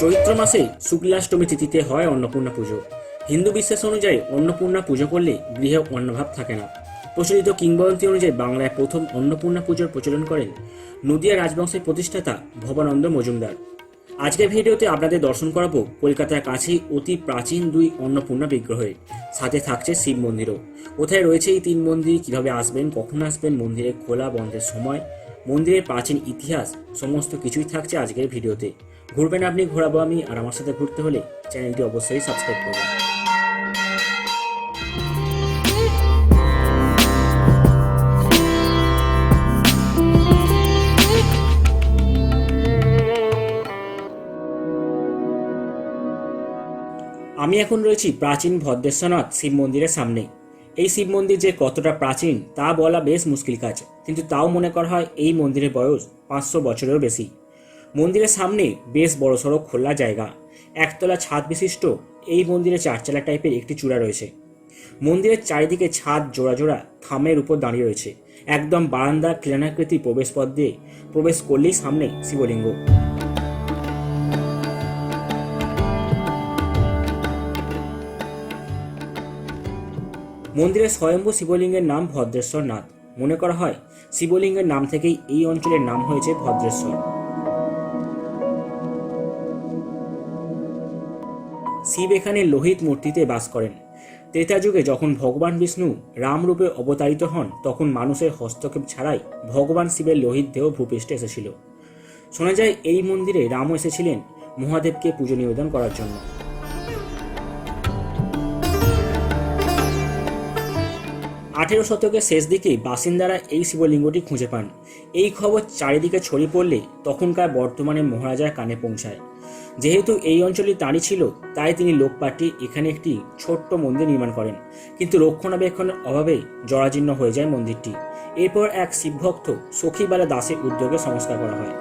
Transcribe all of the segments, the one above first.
চৈত্র মাসে শুক্লাষ্টমী তিথিতে হয় অন্নপূর্ণা পুজো। হিন্দু বিশ্বাস অনুযায়ী অন্নপূর্ণা পুজো করলে গৃহে অন্নভাব থাকে না। প্রচলিত কিংবদন্তি অনুযায়ী বাংলায় প্রথম অন্নপূর্ণা পুজোর প্রচলন করেন নদিয়া রাজবংশের প্রতিষ্ঠাতা ভবানন্দ মজুমদার। আজকের ভিডিওতে আপনাদের দর্শন করাবো কলকাতার কাছেই অতি প্রাচীন দুই অন্নপূর্ণা বিগ্রহের, সাথে থাকছে শিব মন্দিরও। কোথায় রয়েছে এই তিন মন্দির, কীভাবে আসবেন, কখন আসবেন মন্দিরে খোলা বন্ধের সময়, মন্দিরের প্রাচীন ইতিহাস, সমস্ত কিছুই থাকছে আজকের ভিডিওতে। ঘুরবেন আপনি ঘোরাবো আমি, আর আমার সাথে ঘুরতে হলে চ্যানেলটি অবশ্যই সাবস্ক্রাইব করবেন। আমি এখন রয়েছি প্রাচীন ভদ্রেশ্বরনাথ শিব মন্দিরের সামনে। এই শিব মন্দির যে কতটা প্রাচীন, তা বলা বেশ মুশকিল কাজ, কিন্তু তাও মনে করা হয় এই মন্দিরের বয়স পাঁচশো বছরেরও বেশি। মন্দিরের সামনে বেশ বড়সড় খোলা জায়গা, একতলা ছাদ বিশিষ্ট, এই মন্দিরে চারচালা টাইপের একটি চূড়া রয়েছে। মন্দিরের চারিদিকে ছাদ জোড়া জোড়া থামের উপর দাঁড়িয়ে রয়েছে, একদম বারান্দা ক্লেনাকৃতি প্রবেশ পথ দিয়ে প্রবেশ করলেই সামনে শিবলিঙ্গ। মন্দিরের স্বয়ম্ভু শিবলিঙ্গের নাম ভদ্রেশ্বর নাথ। মনে করা হয়, শিবলিঙ্গের নাম থেকেই এই অঞ্চলের নাম হয়েছে ভদ্রেশ্বর। শিব এখানে লোহিত মূর্তিতে বাস করেন। ত্রেতা যুগে যখন ভগবান বিষ্ণু রামরূপে অবতারিত হন, তখন মানুষের হস্তক্ষেপ ছাড়াই ভগবান শিবের লোহিত দেহ ভূপৃষ্ঠে এসেছিল। শোনা যায়, এই মন্দিরে রামও এসেছিলেন মহাদেবকে পুজো নিবেদন করার জন্য। আঠেরো শতকের শেষ দিকে বাসিন্দারা এই শিবলিঙ্গটি খুঁজে পান। এই খবর চারিদিকে ছড়িয়ে পড়লে তখনকার বর্তমানে মহারাজার কানে পৌঁছায়। যেহেতু এই অঞ্চলে তাঁরই ছিল, তাই তিনি লোকপাটি এখানে একটি ছোট্ট মন্দির নির্মাণ করেন। কিন্তু রক্ষণাবেক্ষণের অভাবে জরাজীর্ণ হয়ে যায় মন্দিরটি। এরপর এক শিবভক্ত সখীবালা দাসের উদ্যোগে সংস্কার করা হয়।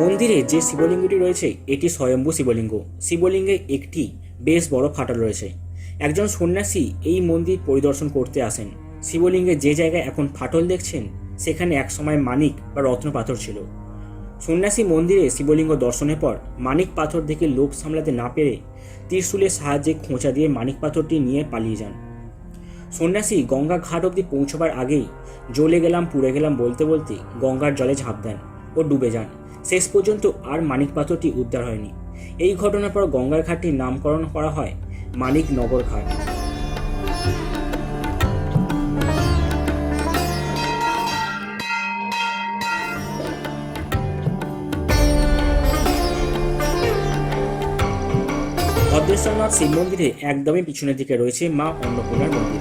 মন্দিরে যে শিবলিঙ্গটি রয়েছে, এটি স্বয়ম্ভু শিবলিঙ্গ। শিবলিঙ্গে একটি বেশ বড় ফাটল রয়েছে। একজন সন্ন্যাসী এই মন্দির পরিদর্শন করতে আসেন। শিবলিঙ্গে যে জায়গায় এখন ফাটল দেখছেন, সেখানে একসময় মানিক বা রত্ন পাথর ছিল। সন্ন্যাসী মন্দিরে শিবলিঙ্গ দর্শনের পর মানিক পাথর দেখে লোভ সামলাতে না পেরে ত্রিশূলের সাহায্যে খোঁচা দিয়ে মানিক পাথরটি নিয়ে পালিয়ে যান। সন্ন্যাসী গঙ্গা ঘাট অবধি পৌঁছবার আগেই জ্বলে গেলাম, পুড়ে গেলাম বলতে বলতে গঙ্গার জলে ঝাঁপ দেন ও ডুবে যান। শেষ পর্যন্ত আর মানিক পাথরটি উদ্ধার হয়নি। এই ঘটনার পর গঙ্গার ঘাটটির নামকরণ করা হয় মানিক নগর ঘাট। ভদ্রেশ্বরনাথ শিব মন্দিরে একদমই পিছনের দিকে রয়েছে মা অন্নপূর্ণার মন্দির।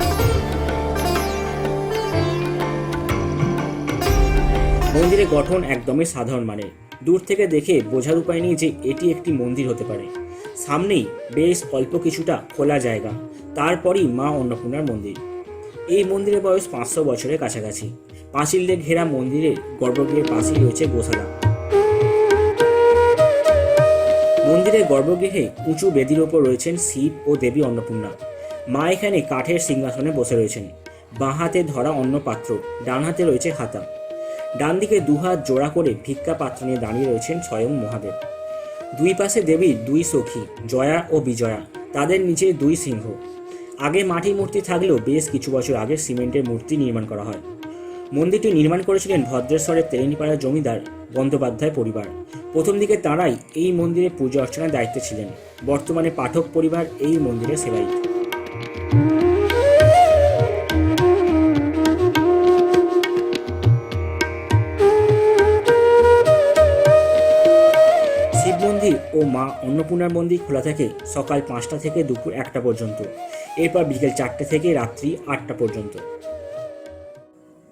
মন্দিরের গঠন একদমই সাধারণ মানের। দূর থেকে দেখে বোঝার উপায় নেই যে এটি একটি মন্দির হতে পারে। সামনেই বেশ অল্প কিছুটা খোলা জায়গা, তারপরই মা অন্নপূর্ণার মন্দির। এই মন্দিরের বয়স পাঁচশো বছরের কাছাকাছি। পাঁচিল দিয়ে ঘেরা মন্দিরের গর্ভগৃহের পাশেই রয়েছে গোশালা। মন্দিরের গর্ভগৃহে উঁচু বেদির ওপর রয়েছেন শিব ও দেবী অন্নপূর্ণা। মা এখানে কাঠের সিংহাসনে বসে রয়েছেন। বাঁ হাতে ধরা অন্ন পাত্র ডান হাতে রয়েছে হাতা। ডান দিকে দুহাত জোড়া করে ভিক্ষা পাত্র নিয়ে দাঁড়িয়ে রয়েছেন স্বয়ং মহাদেব। দুই পাশে দেবীর দুই সখী, জয়া ও বিজয়া, তাদের নিচে দুই সিংহ। আগে মাটির মূর্তি থাকলেও বেশ কিছু বছর আগে সিমেন্টের মূর্তি নির্মাণ করা হয়। মন্দিরটি নির্মাণ করেছিলেন ভদ্রেশ্বরের তেলেনিপাড়া জমিদার বন্দ্যোপাধ্যায় পরিবার। প্রথম দিকে তাঁরাই এই মন্দিরে পূজা অর্চনার দায়িত্বে ছিলেন। বর্তমানে পাঠক পরিবার এই মন্দিরে সেবায়িত। মা অন্নপূর্ণার মন্দির খোলা থাকে সকাল পাঁচটা থেকে দুপুর একটা পর্যন্ত। এরপর বিকেল চারটে থেকে রাত্রি আটটা পর্যন্ত।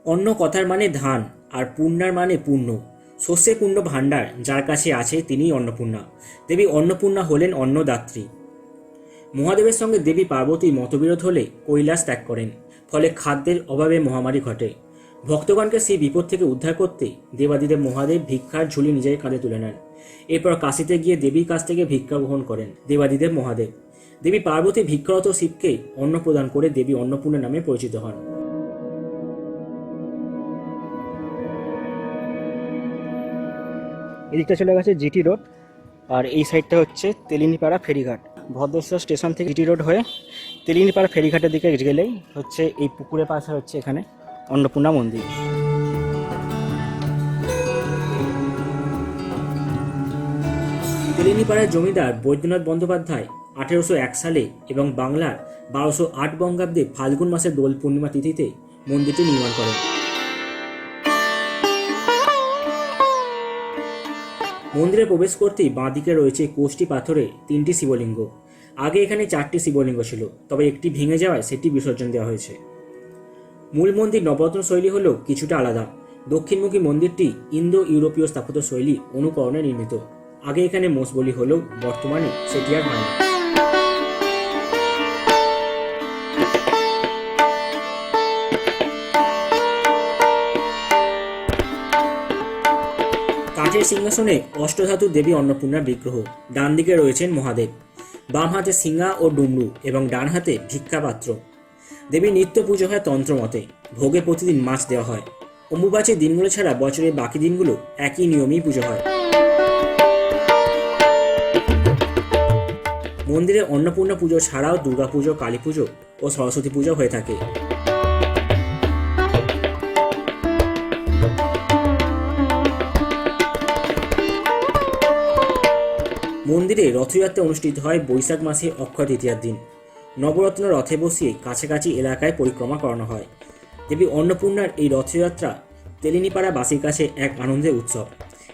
অন্ন কথার মানে ধান আর পূর্ণার মানে পূর্ণ। শস্যে পূর্ণ ভাণ্ডার, যার কাছে আছে তিনিই অন্নপূর্ণা। দেবী অন্নপূর্ণা হলেন অন্নদাত্রী। মহাদেবের সঙ্গে দেবী পার্বতী মতবিরোধ হলে কৈলাস ত্যাগ করেন, ফলে খাদ্যের অভাবে মহামারী ঘটে। ভক্তগণকে সেই বিপদ থেকে উদ্ধার করতে দেবাদিদেব মহাদেব ভিক্ষার ঝুলি নিজের কাঁধে তুলে নেন। এরপর কাশিতে গিয়ে দেবীর কাছ থেকে ভিক্ষা গ্রহণ করেন দেবাদিদেব মহাদেব। দেবী পার্বতী ভিক্ষারত শিবকে অন্ন প্রদান করে দেবী অন্নপূর্ণা নামে পরিচিত হন। এদিকটা চলে গেছে জিটি রোড, আর এই সাইডটা হচ্ছে তেলিনিপাড়া ফেরিঘাট। ভদ্রেশ্বর স্টেশন থেকে জিটি রোড হয়ে তেলিনিপাড়া ফেরিঘাটের দিকে গেলেই হচ্ছে এই পুকুরের পাশে হচ্ছে এখানে। অন্নপূর্ণা মন্দির। তেলিনিপাড়ার জমিদার বৈদ্যনাথ বন্দ্যোপাধ্যায় আঠেরোশো এক সালে এবং বাংলার বারোশো আট বঙ্গাব্দে ফাল্গুন মাসের দোল পূর্ণিমা তিথিতে মন্দিরটি নির্মাণ করেন। মন্দিরে প্রবেশ করতেই বাঁদিকে রয়েছে কোষ্টি পাথরে তিনটি শিবলিঙ্গ। আগে এখানে চারটি শিবলিঙ্গ ছিল, তবে একটি ভেঙে যাওয়ায় সেটি বিসর্জন দেওয়া হয়েছে। মূল মন্দির নবরত্ন শৈলী হলেও কিছুটা আলাদা। দক্ষিণমুখী মন্দিরটি ইন্দো ইউরোপীয় স্থাপত্য শৈলী অনুকরণে নির্মিত। আগে এখানে মোষ বলি হলেও বর্তমানে সেটি আর হয় না। কাঠের সিংহাসনে অষ্টধাতু দেবী অন্নপূর্ণার বিগ্রহ ডান দিকে রয়েছেন মহাদেব। বাম হাতে সিংহা ও ডুমরু এবং ডান হাতে ভিক্ষাপাত্র। দেবী নিত্য পুজো হয় তন্ত্রমতে ভোগে প্রতিদিন মাছ দেওয়া হয়। অম্বুবাচীর দিনগুলো ছাড়া বছরের বাকি দিনগুলো একই নিয়মেই পুজো হয়। মন্দিরে অন্নপূর্ণা পুজো ছাড়াও দুর্গাপুজো কালী পুজো ও সরস্বতী পুজো হয়ে থাকে। মন্দিরে রথযাত্রা অনুষ্ঠিত হয় বৈশাখ মাসে অক্ষয় তৃতীয়ার দিন। নবরত্ন রথে বসিয়ে কাছাকাছি এলাকায় পরিক্রমা করানো হয়। দেবী অন্নপূর্ণার এই রথযাত্রা তেলিনীপাড়া বাসীর কাছে এক আনন্দের উৎসব।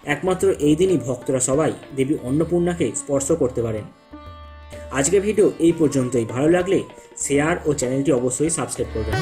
একমাত্র এই দিনই ভক্তরা সবাই দেবী অন্নপূর্ণাকে স্পর্শ করতে পারেন। আজকের ভিডিও এই পর্যন্তই। ভালো লাগলে শেয়ার ও চ্যানেলটি অবশ্যই সাবস্ক্রাইব করবেন